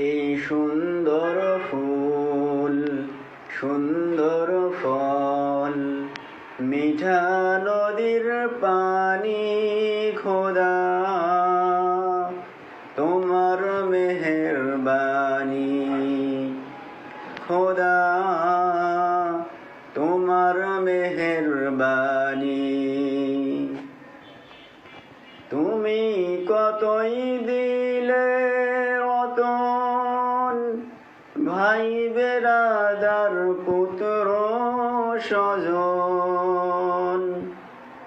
এই সুন্দর ফুল সুন্দর ফল মিঠা নদীর পানি ভাই বেরাদার পুত্র স্বজন,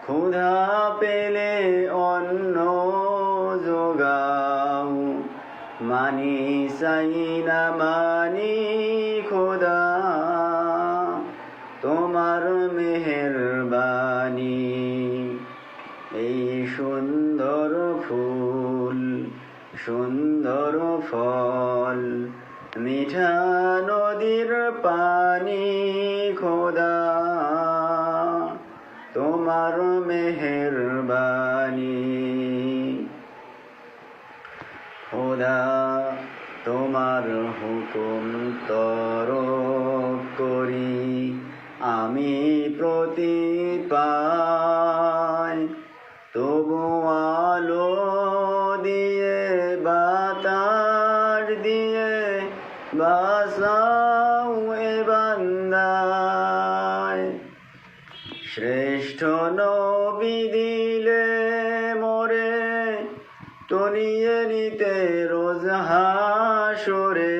ক্ষুধা পেলে অন্ন যোগাও। মানি চাই না মানি খোদা তোমার মেহের মেহেরবানি। এই সুন্দর ফুল, সুন্দর ফল মিঠা নদীর পানি খোদা তোমার মেহেরবানি। খোদা তোমার হুকুম তর করি আমি প্রতি শ্রেষ্ঠ নবী দিলে মোরে টনিয়ে নিতে রোজ হাসরে।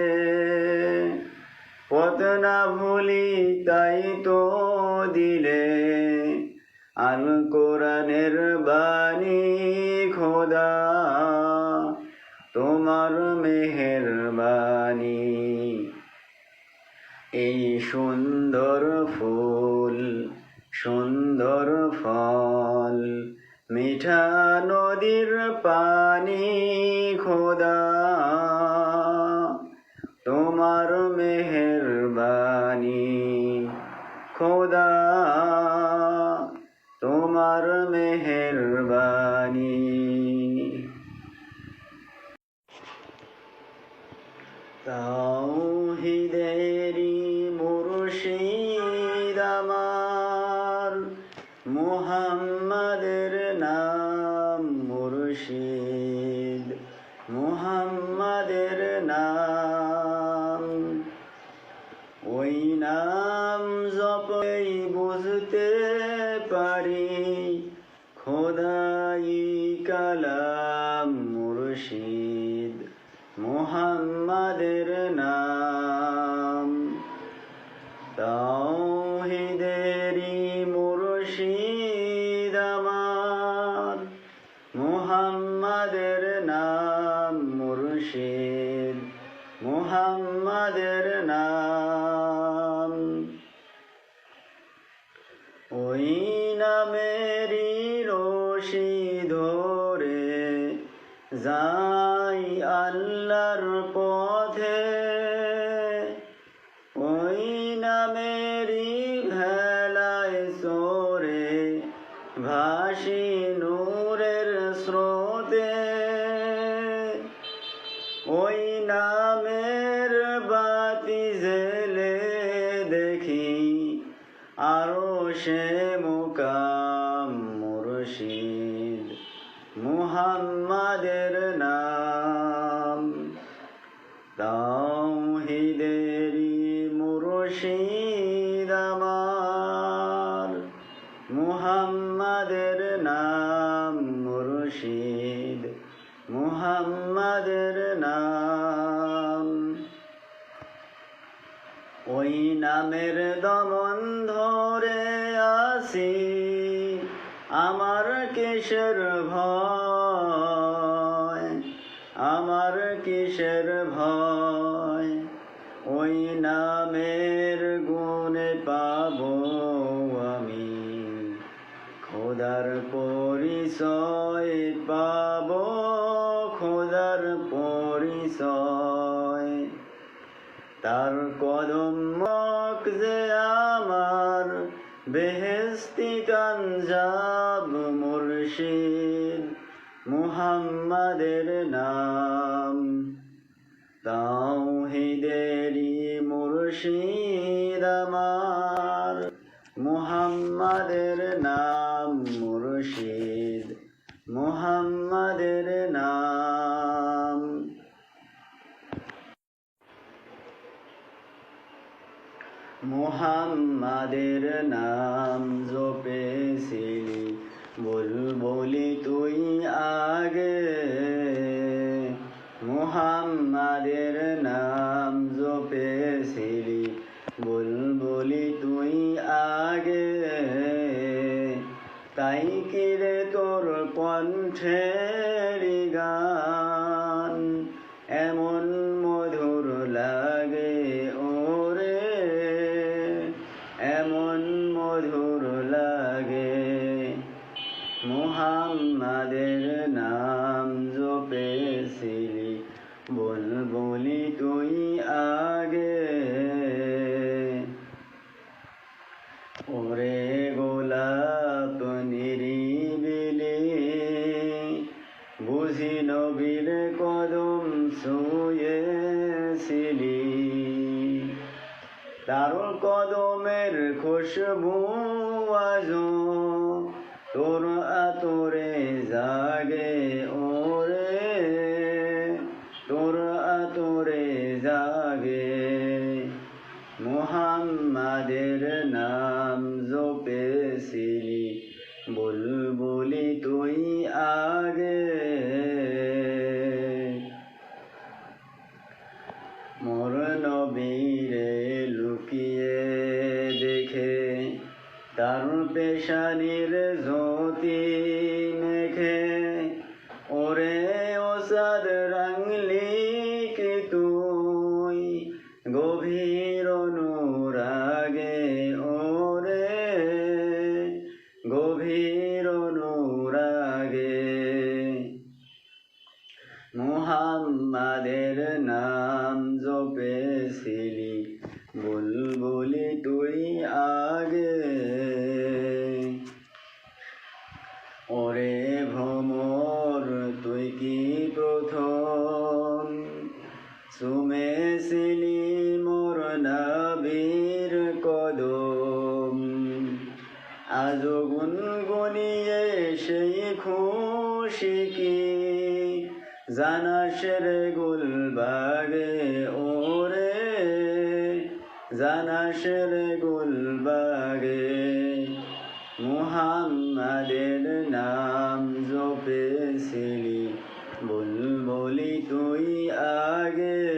পথ না ভুলি তাই তো দিলে আল কোরআনের বাণী খোদা, তোমার মেহেরবানি এই ফুল সুন্দর ফল মিঠা নদীর পানি খোদা। তোমার মেহেরবানি খোদা। তোমার মেহেরবানি মুহাম্মাদের নাম। ওই নাম জপই বুঝতে পারি খোদাই কালাম মুর্শিদ মুহাম্মাদের নাম। মুহাম্মাদের নাম আরও সে মুকাম মুর্শিদ মুহাম্মাদের নাম। তাওহিদেরি মুর্শিদ আমার। মুহাম্মাদের নাম মুর্শিদ মুহাম্মাদের নাম। ওই নামের ধরে আসি আমার কিসের ভয়? আমার কিসের ভয়? মুর্শিদ মুহাম্মাদের নাম। তাওহিদেরি মুর্শিদ আমার। মুহাম্মাদের নাম মুর্শিদ মুহাম্মাদের নাম। মুহাম্মাদের নাম জপেছিলি বলবলি তুই আগে মুহাম্মাদের নাম জপেছিলি। বলবলি তুই আগে তাই কিরে তোর কণ্ঠের তোর আতরে জাগে ওরে তোর আতরে জাগে মুহাম্মাদের নাম জপেছিলি মুহাম্মাদের জানাসের গুলবাগে ওরে জানাশের গুলবাগে মুহাম্মাদের নাম জপেছিলি বুলবুলি তুই আগে।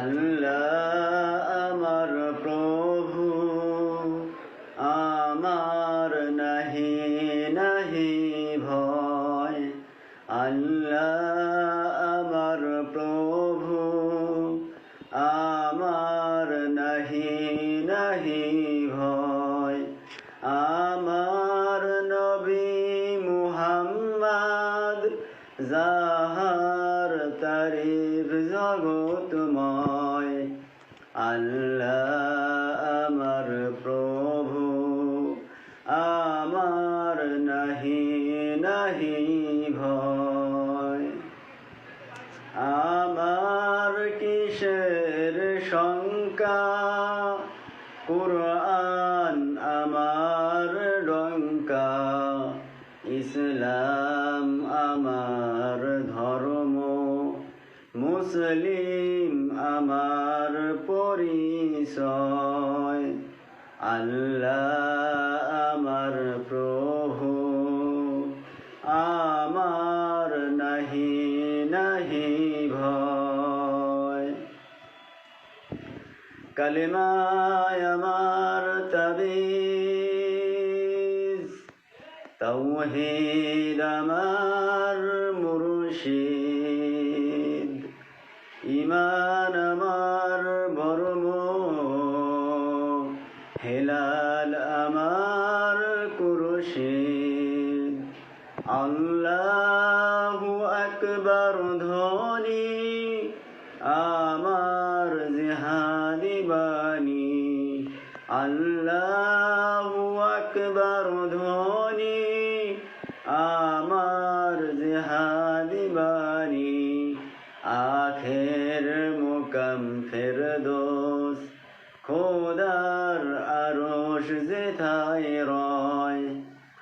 আল্লাহ আমার যাহার তারিফ জগতময় আল্লাহ কালিমায় আমার তাবিজ তৌহিদ আমার মুর্শিদ ইমান আমার বর্ম হেলাল আমার কুরুশ মুর্শিদ আল্লাহু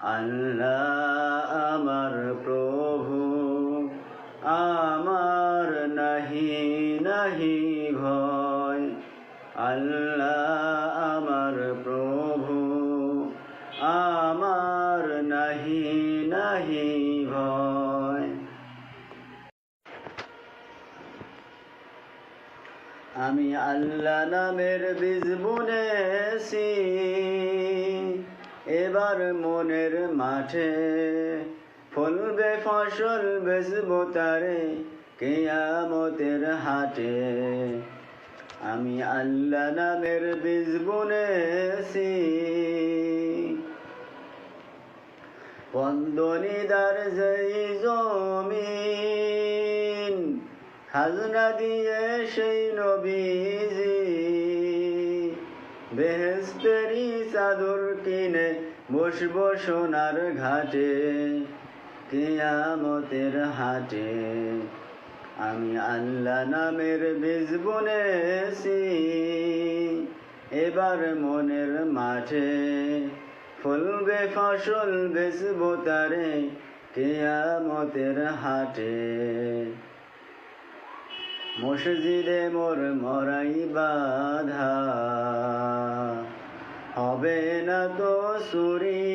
আল্লাহ আমার প্রভু, আমার নাহি নাহি ভয়। আল্লাহ আমার প্রভু, আমার নাহি নাহি ভয়। আমি আল্লাহ নামের বীজ বুনেছি। এবার মনের মাঠে ফলবে ফসল, বেচবো তারে কেয়ামতের হাটে। আমি আল্লাহ নামের বীজ বুনেছি। বন্দনিদার যেই জমিন, খাজনা দিয়ে সেই নবীজি। বেহেস্তেরি চাদর কিনে বসবো সোনার ঘাটে, কেয়ামতের হাটে। আমি আল্লাহ নামের বীজ বুনেছি, এবার মনের মাঠে। ফলবে ফসল, বেচবো তারে কেয়ামতের হাটে। মসজিদে মোর মরাই বাধা। হবে না তো সুরি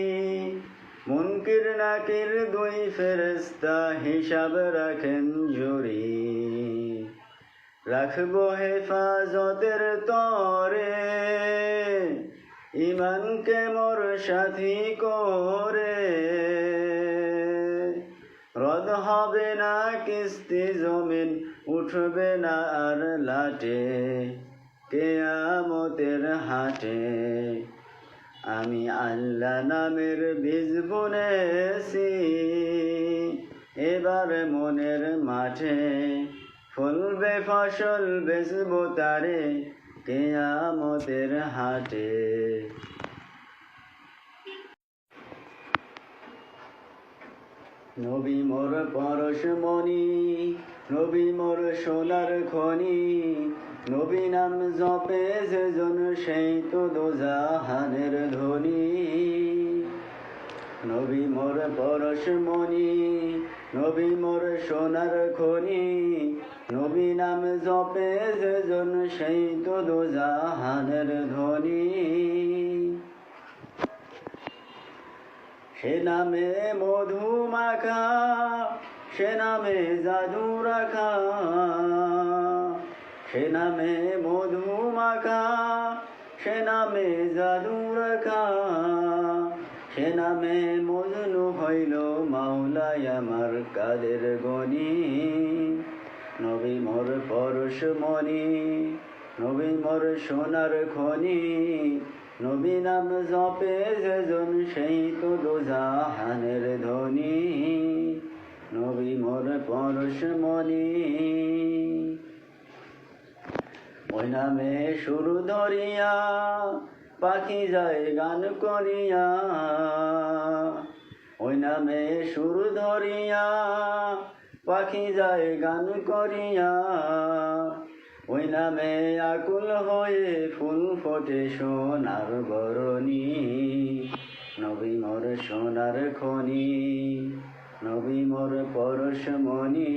মুনকির নাকির দুই ফেরস্তা হিসাব রাখেন জুরি রাখব হেফাজতের তরে ইমানকে মোর সাথী করে। রদ হবে না কিস্তি, জমিন উঠবে না আর লাটে কেয়ামতের হাটে। আমি আল্লাহ নামের বীজ বুনেছি। এবার মনের মাঠে ফলবে ফসল, বেচবো তারে কেয়ামতের হাটে। নবী মোর পরশমণি নবী মোর সোনার খনি নবী নাম জপে যেজন সেই তো দোজাহানের ধ্বনি। নবী মোর পরশমণি নবী মোর সোনার খনি। নবী নাম জপে যেজন সেই তো দোজাহানের ধ্বনি। সে নামে মধু মাখা, সে নামে জাদু রাখা। সে নামে মধু মাখা সে নামে জাদু রাখা সে নামে মজনু হইল মাওলাই আমার কাদের গনি। নবী মোর পরশ মনি, নবী মোর সোনার খনি। নবী নাম জপে যেজন সেই তো দোজাহানের ধ্বনি নবী মোর পরশ মনি। ওই নামে সুর ধরিয়া, পাখি যায় গান করিয়া। ওই নামে সুর ধরিয়া, পাখি যায় গান করিয়া। ওই নামে আকুল হয়ে ফুল ফোটে সোনার বরণী। নবী মোর সোনার খনি, নবী মোর পরশমণি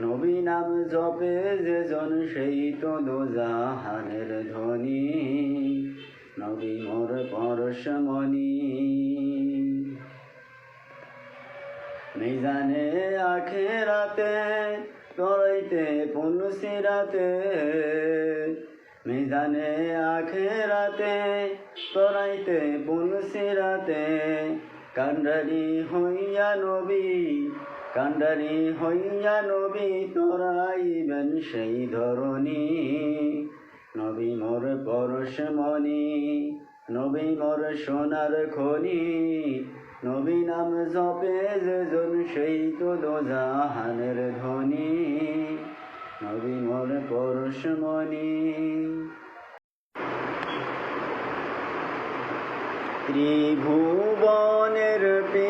নবী নাম জপে যেজন সেই তো দোজাহানের ধ্বনি। নবী মোর পরশমণি। মিজানে আখেরাতে তরাইতে, পুনসিরাতে মিজানে আখেরাতে তরাইতে, পুনসিরাতে কান্ডারি হইয়া নবী কান্ডারি হইয়া নবী তোরাইবেন সেই ধরনী নবী মোর পরশমণি, নবী মোর সোনার খনি। নবী নাম জপে যেজন সেই তো দোজাহানের ধ্বনি। নবী মোর পরশমণি। ত্রিভুবনের প্রিয়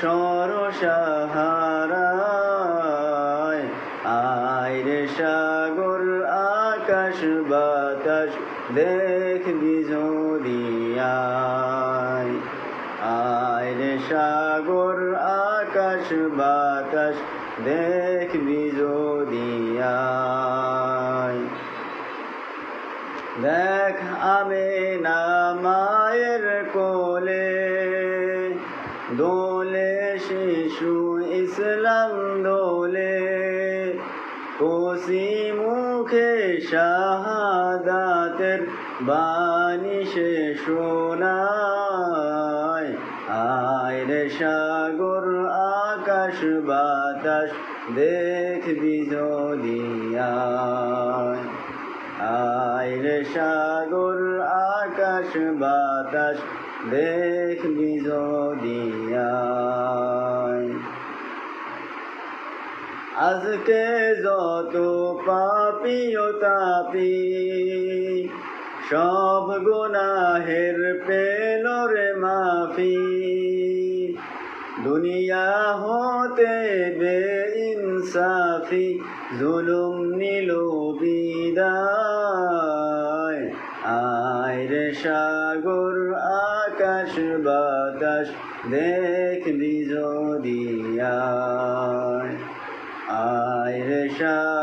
ধূসর সাহারায় আয় রে সাগর, আকাশ, বাতাস, দেখবি যদিয়ায় আয়। রে সাগর, আকাশ, বাতাস, দেখবি যদিয়ায় দেখ আমি না শাহাদাতের বাণী সে শোনায়। আয় রে সাগর, আকাশ, বাতাস, দেখবি যদিয়ায় আয়। রে সাগর, আকাশ, বাতাস, দেখবি যদিয়ায় আজকে যত পাপিও তাপি, সব গুনাহের পেল রে মাফি। দুনিয়া হতে বে ইনসাফি জুলুম নিল বিদায়। আয় রে সাগর, আকাশ, বাতাস দেখবি